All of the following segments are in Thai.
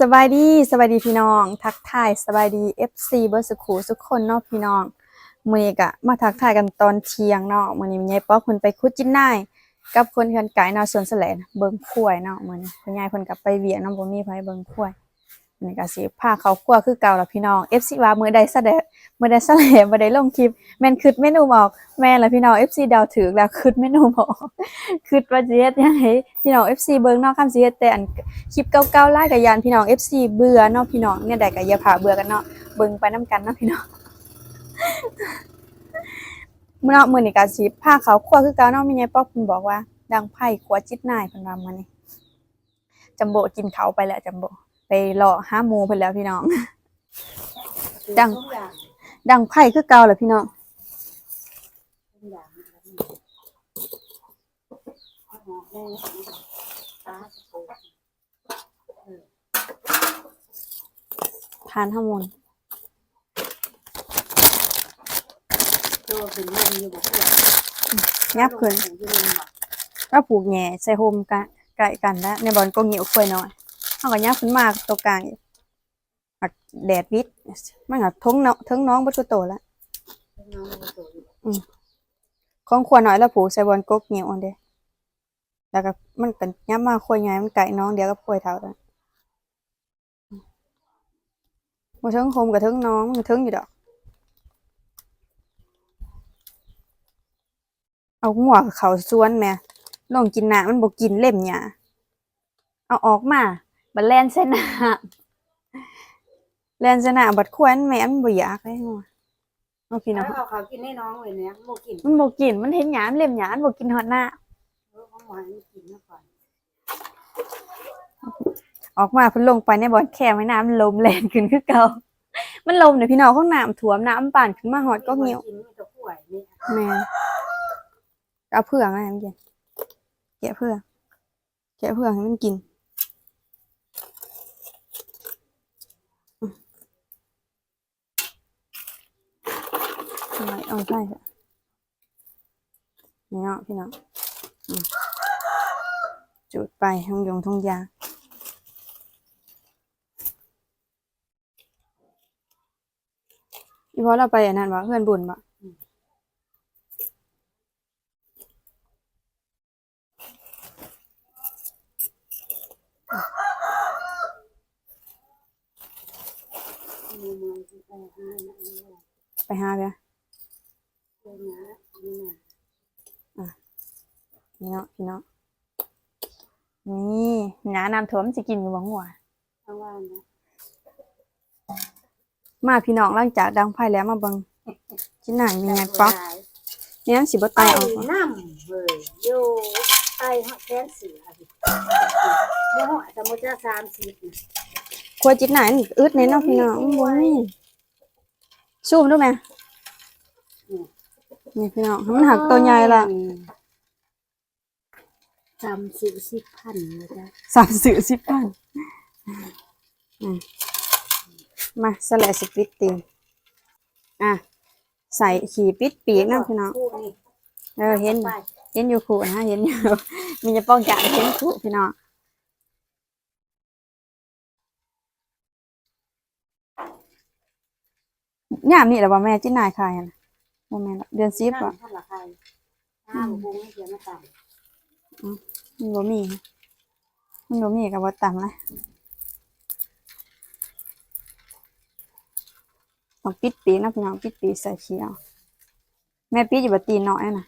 สบายดีสบายดีพี่น้อง ทักทายสบายดี FC เบอร์สุขูทุกคนเนาะพี่น้องมื้อนี้ก็มาทักทายกันตอนเที่ยงเนาะมื้อนี้ยายป๊อกเพิ่นไปคุดจิ้นนายกับคนเฮือนไก่เนาะสวนแสลนเบิ่งควายเนาะมื้อนี้คุณยายเพิ่นก็ไปเวียงเนาะบ่มีไผเบิ่งควายมื้อ นี้ก็สิพาเขาครัวคือเก่าละพี่น้อง FC ว่ามื้อใดซะแดะมื้อใดซะแหลบ่ได้ลงคลิปแม่นคิดเมนูบออกแม่นละพี่น้อง FC เดาวถูกแล้วคิดเมนูบออกคิดว่าสิเฮ็ดยังไงพี่น้อง FC เบิ่งนาะคำสิเฮ็ดแต่อันคลิปเก่าๆไล่กับยานพี่น้อง FC เบื่อเนาะพี่น้องเนี่ยได้กับอย่าพาเบื่อกันเนาะเบิ่งไปน้ำกันเนาะพี่น้องเมื่อเนาะมื้อนี้ก็สิพาเขาครัวคือเก่าเนาะแม่ยายป๊อกเพิ่นบอกว่า ดังไผ่ขัวจิตนายเพิ่นว่ามื้อนี้จัมโบกินเขาไปแล้วจัมโบ ไปรอหาหมูเพิ่นแล้วพี่น้อง ดัง ดังไผ่คือเก่าแหละพี่น้องทานทั้งหมดตัวเป็นลมอยู่บ่เพื่อนยับขึ้นอยู่ลมบ่ก็ผูกแหน่ใส่โฮมกะไก่กันแล้วในบอลก็เหนียวค่อยน้อย เขาก็ยับขึ้นมาตัวกลางอีกหักแดดวิดมันก็ทงเนาะทั้งน้องบัตุโตแล้วน้องบ่ตัวอยู่ของควรน้อยแล้วผูกใส่บอลกกเหนียวอันเดียแล้วก็มันกันยับมาค่อยใหญ่มันไก่น้องเดียวก็ค่อยเท่าแล้วบ่เทิงโฮมกับเทิงน้องมันก็เทิงอยู่ดอก เอาหัวเขาสวนแหม่ลองกินน้ำมันบ่กินเล่มหยาเอาออกมา บัดแล่นใส่น้ำแล่นใส่น้ำบัดควรแม่มันบ่อยากเลยหัวเอาพี่น้องแล้วเอาเขากินให้น้องเลยเนี่ยบ่กินมันบ่กินมันเห็นหยามันเล่มหยามันบ่กินฮอดหน้าเออของหวานมันกินมาก่อนออกมาเพิ่นลงไปในบ่อนแคมให้น้ำมันลมแล่นขึ้นคือเก่ามันลมเนี่ยพี่น้องข้างน้ำท่วมน้ำมันป่านขึ้นมาฮอดก็เหี่ยวกินมีแต่ป่วยนี่แม่นเอาเผือกมาให้มันกินแกะเผือกแกะเผือกให้มันกิน ไมเอาใช่ค่ะนี่เนาะพี่น้องจุดไปทงยงทงยาอีพอเราไปอันนั้นบ่เพื่อนบุญบ่มีเมืองที่ไปหาน่ะไปหาเบีย เพิ่นนะนี่น่ะนี่เนาะพี่น้องนี่หนาน้ำท่วมสิกินอยู่บ่หัวทางว่านนะมาพี่น้องหลังจากดังไพ่แล้วมาเบิ่งกินหนังมีไงป๊อกเนี่ยสิบ่ไปตายออกบ่น้ำเว้ยอยู่ใต้ฮอดแขนเสือดิบ่ฮอดสมมุติจะ30น่ะควรจิตหนังอึดในเนาะพี่น้องบ่มีซูมดูแม่ นี่พี่น้องมันหักตัวใหญ่ละจำสิบสิบพันเลยจ้ะสามสื่อสิบพันอืมมาสละสปิดตีนอะใส่ขี่ปิดปีกนะพี่น้องคู่นี่เออเห็นไปเห็นอยู่ขู่นะเห็นอยู่มีจะป้องกันเห็นขู่พี่น้องยามนี่แหละว่าแม่จิ้นนายคายนะ ว่าแม่นละเดือนสิบนั่อะนท่านละใครห้าบุ้งเขียนมาต่ำมันบ่มีมันบ่มีกับว่าต่ำเลยต้องปิดปีกนะพี่น้องปิดปีกใส่เขียว แม่ปิดอยู่บนตีนน้อยนะ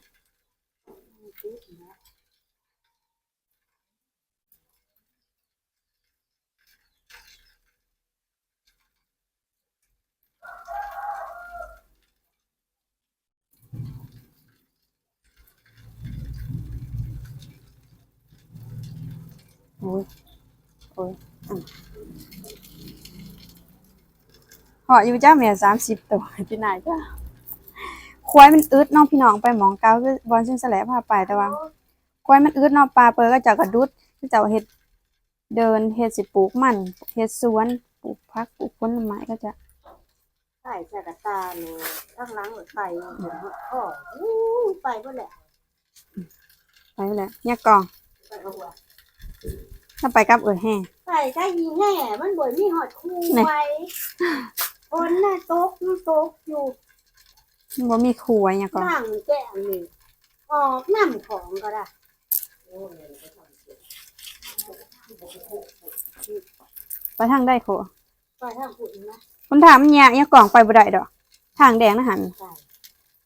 โอ้ยโอ้ยอะ เหาะอยู่จ้าแม่สามสิบตัวที่ไหนจ้าควายมันอึดเน้องพี่น้องไปหมองเกาคือบอลเส้นแสลบพาไปแต่ว่าควายมันอึดเนาะปลาเปิดก็จะกระดุดก็จะเอาเฮ็ดเดินเฮ็ดสิปลูกมันเฮ็ดสวนปลูกผักปลูกผลไม้ก็จะใส่ใส่กระตาเลยข้างหลังหรือไปเห็นหัวข้ออู้ไปก็แหละไปแหละเนี่ยกองไปเอาหัวถ้าไปกับเอ่ยแห้งไปใช้ยิงแห่มันบ่มีหอดคู่ไว้ คนน่ะตกมันตกอยู่บ่มีครัวหยังก่อนนั่งแก้มนี่ออกน้ำของก็ได้ไปทางได้ครัวไปทางผู้อื่นนะคุณถามมันยากยังกล่องไปบ่ได้ดอก ทางแดงนะหันใช่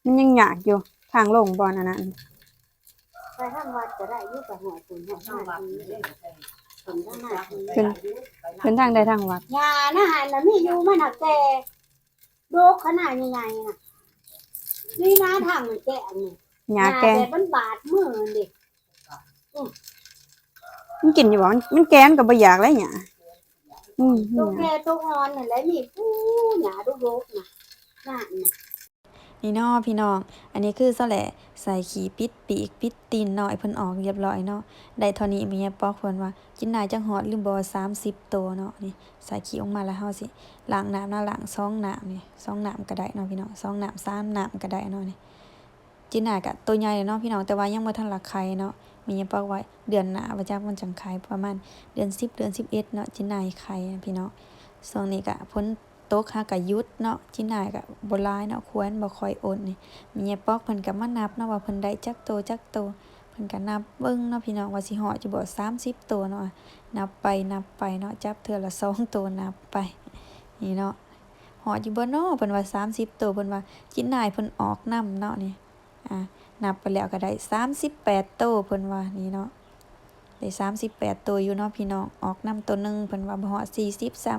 มันยังยากอยู่ ทางลงบ่อนอันนั้นไปทางวัดก็ได้อยุ่กับหัวคุณหัวหน้าทีผมทั้งหน้าที ขึ้นขึ้นทางใดทางวัดยานะหันน่ะมีอยู่มันหักแต่โดกขนาดยังไงน่ะนี่นะทางมันแก้มนี่หญ้าแกงแต่มันบาดมือเดิมันกินอยู่บ่มันมันแกนก็บ่อยากแล้วหญ้าอืมตัวแกตัวอ่อนนั่นแหละนี่ปูหยาดูโรกน่ะนั่นน่ะ นี่นาะพี่น้อง อันนี้คือซะแหละใส่ขี้ปิดปีกปิดตีนหน่อยเพิ่นออกเรียบร้อยเนาะ ได้เท่านี้มีปอกเพิ่นว่ากินนายจังฮอดลืมบ่30ตัวเนาะนี่ใส่ขี้ออกมาแล้วเฮาสิล้างน้ำนะล้างซองน้ำนี่ซองน้ำก็ได้เนาะพี่น้องซองน้ำสามน้ำก็ได้เนาะนี่จินนายก็ตัวใหญ่เลยเนาะพี่น้องแต่ว่ายังบ่ทันละไข่เนาะมีปอกไว้เดือนหน้าว่าจักมันจังไข่ประมาณเดือน10เดือน11เนาะจินนายไข่พี่น้องช่วงนี้ก็พ้น ตกหาก็หยุดเนาะจินนายก็บ่หลายเนาะควรบ่ค่อยโอนนี่มีปอกเพิ่นก็มานับเนาะว่าเพิ่นได้จักโตจักโตเพิ่นก็นับเบิ่งเนาะพี่น้องว่าสิหาะจะบ่30ตัวเนาะนับไปนับไปเนาะจับเทื่อละ2ตัวนับไปนี่เนาะหาะอยู่บ่เนาะเพิ่นว่า 30ตัวเพิ่นว่าจินนายเพิ่นออกนำเนาะนี่อ่านับไปแล้วก็ได้ 38ตัวเพิ่นว่านี่เนาะได้38ตัวอยู่เนาะพี่น้องออกนำตัวหนึงเพิ่นว่าบ่ฮอด40ซ้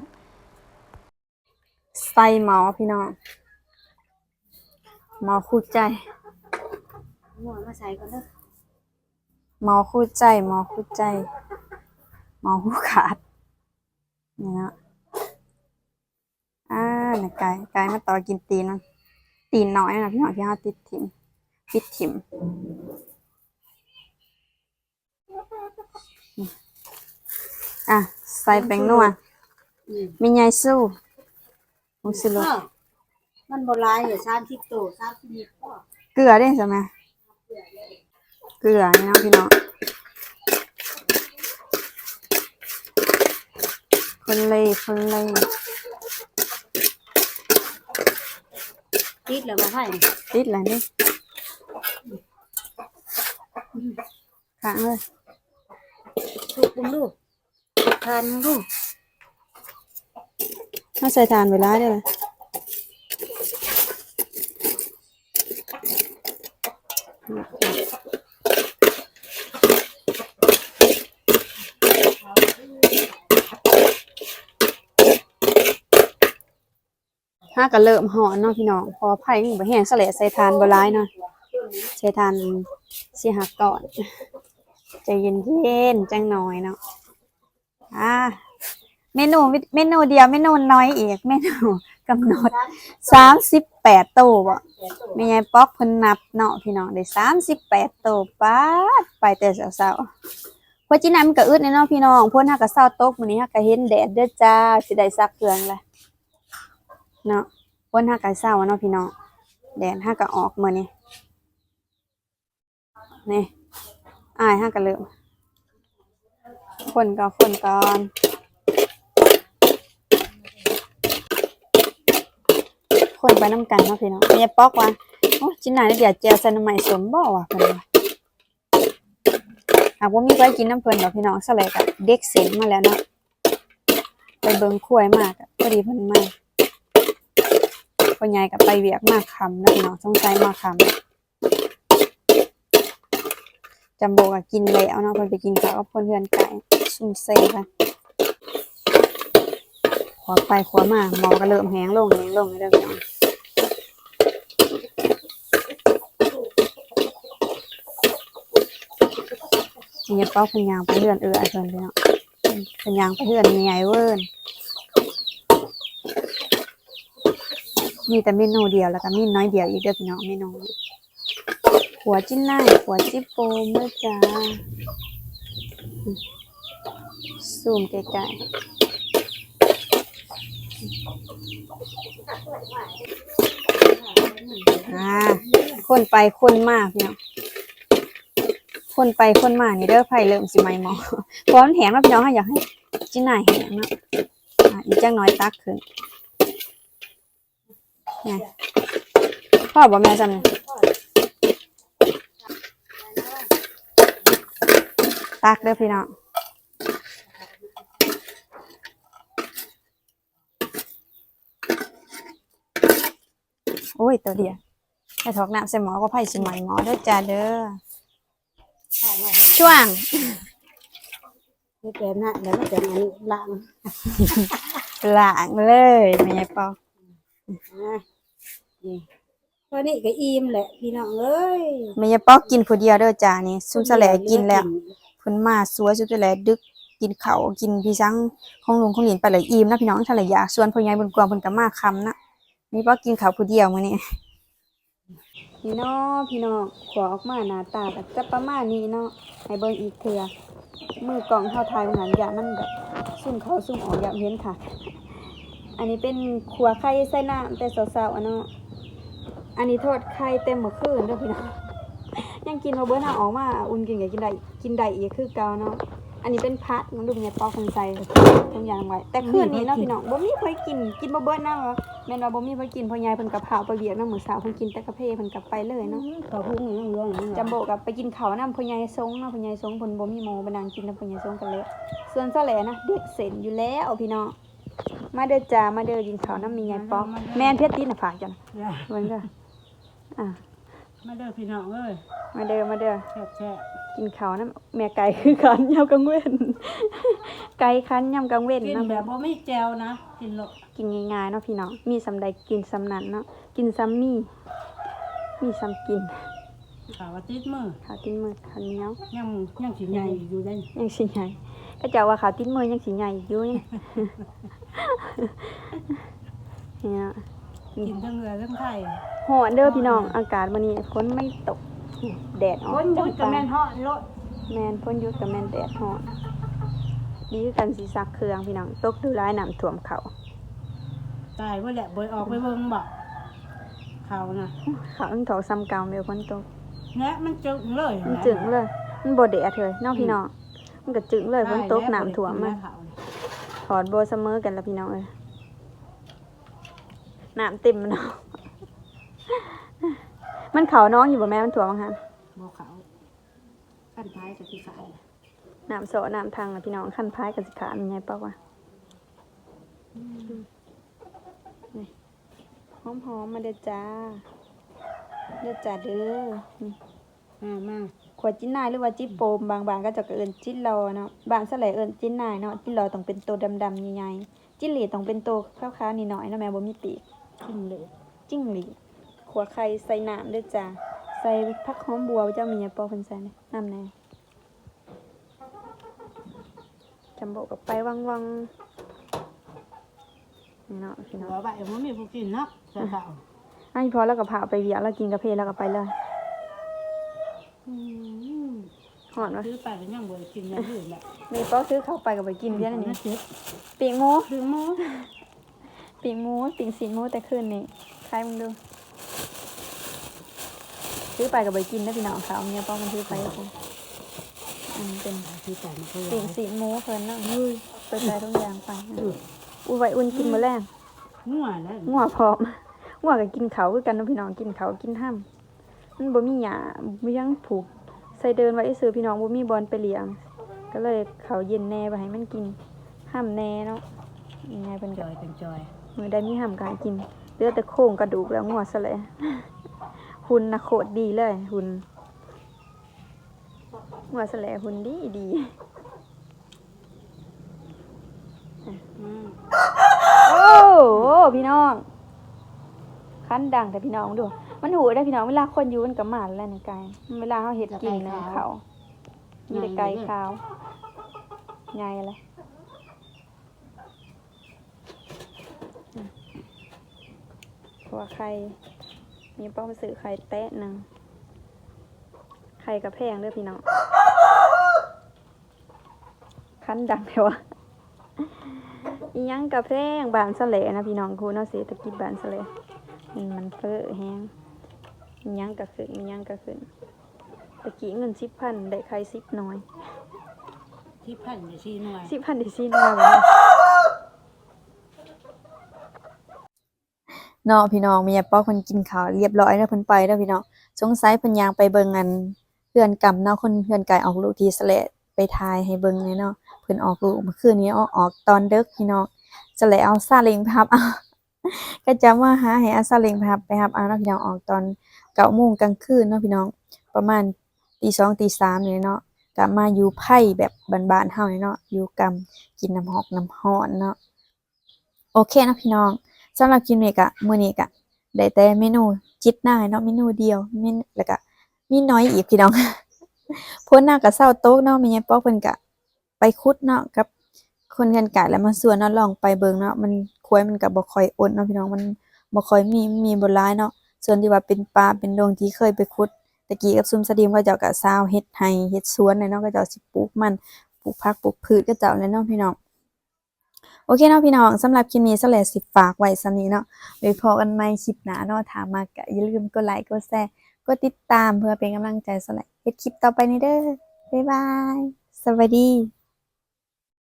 ใส่หมอพี่น้องหมอคู่ใจหมวมาใส่ก่อนเด้อหมอคู่ใจหมอคู่ใจหมอคู่ขาดนี่นะอ่าเนี่ยไก่ไก่มาต่อกินตีนมันตีนน้อยนะพี่น้องที่เขาติดถิ่มปิดถิ่มอะใส่แป้งนัวอืมมีไงสู้ มุสิโลเออมันบ่หลายอยู่30โต30นิดพอเกลือได้ใช่ไหมเกลือนี่เนาะพี่น้องคนเลยคนเลยติดแล้วบ่ให้ติดอะไรนี่ค้างเลยถูกบุ้งดูทานดู ถ้าใส่ทานเวลาได้เลยห้าก็เริ่มหอนเนาะพี่น้อง พอไผ่นี่บ่แห้งสะเลใส่ทานบร้ายเนาะใส่ทานเสิหักก่อนใจเย็นๆจังหน่อยเนาะอ่า เมนูเมนูเดียวเมนูน้อยอีกเมนูกำหนดสามสิบแปดตู้บ่แม่ยายป๊อกเพิ่นนับเนาะพี่น้องได้สามสิบแปดตู้ป๊าไปแต่เช้าๆเพราะจีนั้นมันก็อึดแน่เนาะพี่น้องเพิ่นฮักก็เช้าตกมื้อนี้ฮักก็เห็นแดดเด้อจ้าสิได้ซักเครื่องแหละเนาะเพิ่นฮักก็เช้าเนาะพี่น้องแดดฮักก็ออกมื้อนี้นี่อายฮักก็เริ่มคนก็คนก่อน คนไปน้ำกันเนาะพี่น้องเมียป๊อกว่าโอ้จินหนาเดี๋ยวเจียวใส่น้ำใหม่สมบ่ว่ะเพิ่นว่าหากว่ามีไว้กินน้ำเพิ่นดอกพี่น้องสลายกับเด็กเสียงมาแล้วเนาะไปเบิ่งคุ้ยมากอะพอดีเพิ่นมาพ่อใหญ่กับไปเวียกมากคำนะพี่น้องสงสัยมากคำจำโบกับกินแล้วเนาะเพิ่นไปกินข้าวกับเพื่อนๆไก่ซุ่มเซ่ค่ะขวาไปขวามาหมอก็เริ่มแห้งลงแห้งลงเด้อพี่น้อง มีเป้าพนยางไปเฮือนเออไอเพิ่นพี่เนาะพนยางไปเฮือนมีไงเวิร์นมีแต่เมนูเดียวแล้วก็มีน้อยเดียวอีกเด้อพี่น้องเมนูนี้หัวจิ้นไล่หัวจิ้โปมเมื่อจ้าซูมไกลๆอ่าคนไปคนมากพี่น้อง คนไปคนมานี่เด้อไผเริ่มสิไม่มอพราะมันแหงแล้วพี่น้องค่ะอยากให้จินหน่ายแหงเนาะอีกจังน้อยตักขึ้นไงพ่อบอกแม่จำเนี่ยตักเด้อพี่น้องโอ้ยตัวเดียวไอ้ทอกน้ำใส่หมอก็ไผ่สิไหมหมอเด้อจ้าเด้อ ช่วงนี่แกน่ะแล้วก็จะงั้นล้างหลางเลยแม่เปาอะนี่วันนี้ก็อิ่มแหละพี่น้องเอ้ยแม่เปากินผู้เดียวเด้อจ้านี่ซุมสะแหลกินแล้วเพิ่นมาสวยซุมสะแหลดึกกินข้าวกินพี่ซังของลุงของหลินไปเลยอิ่มนะพี่น้องทะเลยอยากส่วนพ่อใหญ่บุญกวางเพิ่นก็มาคำนะแม่เปากินข้าวผู้เดียวมื้อนี้ พี่น้องพี่น้องขอออกมาหน้าตาก็จะประมาณนี้เนาะให้เบิ่งอีกเทื่อมือกล่องเท่าไทยมันหันย่ามันแบบซุ่มเขาซุ่มออกอย่าเห็นค่ะ อันนี้เป็นขัวไข่ใส่น้ำแต่สาวๆอะเนาะอันนี้ทอดไข่เต็มเมื่อคืนด้วยพี่น้องยังกินมาเบิ้ลเอาออกมาอุ่นกินกับกินได้กินได้อีกคือเก่าเนาะ อันนี้เป็นพัดมันดูเนี่ยปอกคนใส่ทุกอย่างไว้ แต่คืนนี้เนาะพี่น้องบ่มีใครกิน กินบ่เบิ้ลนะวะแม่นว่าบ่มีใครกินเพราะยายเพิ่นกับเผาไปเบียกน้ำมื้อเช้าเพิ่นกินแต่กาแฟเพิ่นกลับไปเลยเนาะขอพุ่งน้องร้องจำโบกับไปกินข้าวนำพ่อใหญ่ทรงเนาะพ่อใหญ่ทรงเพิ่นบ่มีหม้อไปนั่งกินนำพ่อใหญ่ทรงกันเลยส่วนเจ้าแหลนะเด็กเส้นอยู่แล้วพี่น้องมาเด้อจ้ามาเด้อกินข้าวน้ำมียายปอกแม่นเพชรตีนน่ะฝากจังเบิ่งเด้ออะมาเด้อพี่น้องเอ้ยมาเด้อมาเด้อแซ่บแซ่บ กินข้าวน้ำแม่ไก่คือคันยำกังเว้นไก่คันยำกังเว้นกินเนาะแบบบ่มีแจวนะ กินโลดกินง่ายๆเนาะพี่น้องมีสำใดกินสำนั้นเนาะกินซ้ำมีมีซ้ำกินข่าวว่าติดมือข้าวติ้นมือข้าวเหนียวยังยังสิใหญ่อยู่ได้ยังสิใหญ่ก็จะว่าข้าวติ้นมือยังสิใหญ่อีกอยู่นี่เนี่ยกินทั้งเรือทั้งไข่หอนเด้อพี่น้องอากาศวันนี้ฝนไม่ตก แดดออกคนหยุดกับแม่นฮอดโลดแมนฝนหยุดกับแมนแดดหอนดีคือกันสิซักเครื่องพี่น้องตกดูร้ายน้ำท่วมเขาตายว่าแหละบ่ออกไปเบิ่งบ่เขาน่ะเขาต้องถอซ้ำเก่าเดียวฝนตกและมันจึงเลยมันจึงเลย มันบ่แดดเลยเน้องพี่น้องมันก็จึงเลยฝนตกน้ำท่วมมาถอดโบเสมอกันแล้วพี่น้องเอ้ยน้ำเต็มเนาะ มันเขาน้องอยู่บ่แม่มันถ่วมมั้งฮะบ่เขาขั้นท้ายกับที่ขายน้ำโซะน้ำทางนะพี่น้องขั้นพายกันสิขามันไงเปล่าวะนี่หอมหอมๆมาเด้อจ้าเด้อจ้าเด้อนี่มามาขวดจิ้นนายหรือว่าจิ้โปมบางๆก็จะเอินจิ้นรอเนาะบางสลายเอินจิ้นนายเนาะจิ้นรอต้องเป็นตัวดำๆใหญ่ๆจิ้นหลีดต้องเป็นตัวขาวๆนิดหน่อยๆเนาะแม่บ่มีปีกขึ้นเลยจิ้งหรีด ขัวไข่ใส่น้ำเด้อจ้าใส่ผักหอมบัวเจ้ามีอะปอเพิ่นใส่เลยน้ำแน่จำบอกกับไปวังวังๆนี่เนาะพี่หัน้องวใบมันมีผู้กินเนาะเจ้าเขาอันนี้พอแล้วก็พาไปเวียแล้วกินกาแฟแล้วก็ไปเลยอืมหอนวะซื้อไปก็ยังบ่ได้กินอย่างอื่นแหละมีป้อซื้อเข้าไปกับไปกินเพี้ยนอันนี้เจ็บปีกหมูถึงหมูปีกหมูปีกสีหมูแต่คืนนี้ใครมึงดู ซื้อไปกับไปกินได้พี่น้องค่ะเอาเมียป้อมันซื้อไปกับผมอันนี้เป็นซื้อไปมันก็ปีกสีหมูเพิ่นเนาะเฮ้ยเปิดใจทุกอย่างไปอุ้ยไว้อุ่นกินมื้อแรงงัวแล้วงัวพร้อมงัวก็กินเขาวคือกันเนาะพี่น้องกินเขาวกินห้ํมันบ่มีหญ้าบ่ยังผูกใส่เดินไว้ซื้อพี่น้องบ่มีบอลไปเลี้ยงก็เลยเขาเย็นแน่ไปให้มันกินห้ามแน่เนาะยังไงเพิ่นจก็อยเป็นจอยมือได้มีห้ามกายกินเหลือแต่โครงกระดูกแล้วงัวซะเลย หุ่นนะโคตรดีเลยหุ่นงัวซะเลหุ่นดีดีโอ้โหพี่น้องคันดังแต่พี่น้องดู มันหูได้พี่น้องเวลาคนอยู่มันกับหมาแล้วในกายเวลาเขาเห็ดกินนะเขามีแต่ไก่ขาวไงอะไรตัวไข่ มีป้อมสื่อไข่แตะหนึ่งไข่กับแพงเด้อพี่น้องคันดังแต่ว่าอีหยังกาแฟงบานสะเลนะพี่น้องคูเนาะเศรษฐกิจบานสะเลมันมันเฟ้อแฮงอีหยังก็ขึ้นอีหยังก็ขึ้นตะกี้เงินสิบพันได้ใครสิบน้อยที่พันในสี่หน่วยสิพันดิซีนว่า เนาะพี่น้องมียป้อคนกินข้าวเรียบร้อยแล้วเพิ่นไปแล้วพี่น้องสงสัยเพิ่นยางไปเบิ่งอันเพื่อนกำเนาะคนเพื่อนกายออกลูกทีสะและไปทายให้เบิ่งเลยเนาะเพิ่นออกลูกเมื่อคืนนี้ออกออกตอนดึกพี่น้องสะและเอาซาเล้งไปรับเอาก็จะมาหาให้อาซาเล้งไปรับไปรับเอาเนาะพี่น้องออกตอน9โมงกลางคืนเนาะพี่น้องประมาณตีสองตีสามนี่เนาะกลับมาอยู่ไผ่แบบบานๆเฮาเนาะอยู่กำกินน้ำหอกน้ำฮ้อนเนาะโอเคนะพี่น้อง สำหรับคลิปนี้ก็มื้อนี้ก็ได้แต่เมนูจิตหน้าเนาะเมนูเดียวเมนแล้วก็มีน้อยอีกพี่น้องพ้นหน้าก็เศร้าโต๊ะเนาะม่ยายป๊อกเพิ่นก็ไปคุดเนาะกับคนกันไก่แล้วมาสวนเนาะลองไปเบิ่งเนาะมันควายมันก็บ่ค่อยอดเนาะพี่น้องมันบ่ค่อยมีมีบ่หลายเนาะส่วนที่ว่าเป็นปลาเป็นดงที่เคยไปคุดตะกี้กับซุมสะดีมเขาเจ้าก็ซาวเฮ็ดไห้เฮ็ดสวนเนาะก็เจ้าสิปลูกมันปลูกผักปลูกพืชก็เจ้าเลยเนาะพี่น้อง อเคเนาะพี่น้องสำหรับคลิปนี้สเลสิฝากไว้สำนี้เนาะไว้พอกันใหม่คลิปหน้าเนาะถามมาก็อย่าลืมกดไลค์กดแชร์กดติดตามเพื่อเป็นกำลังใจสแลเฮ็ดคลิปต่อไปนี้เด้อบ๊ายบาย สวัสดี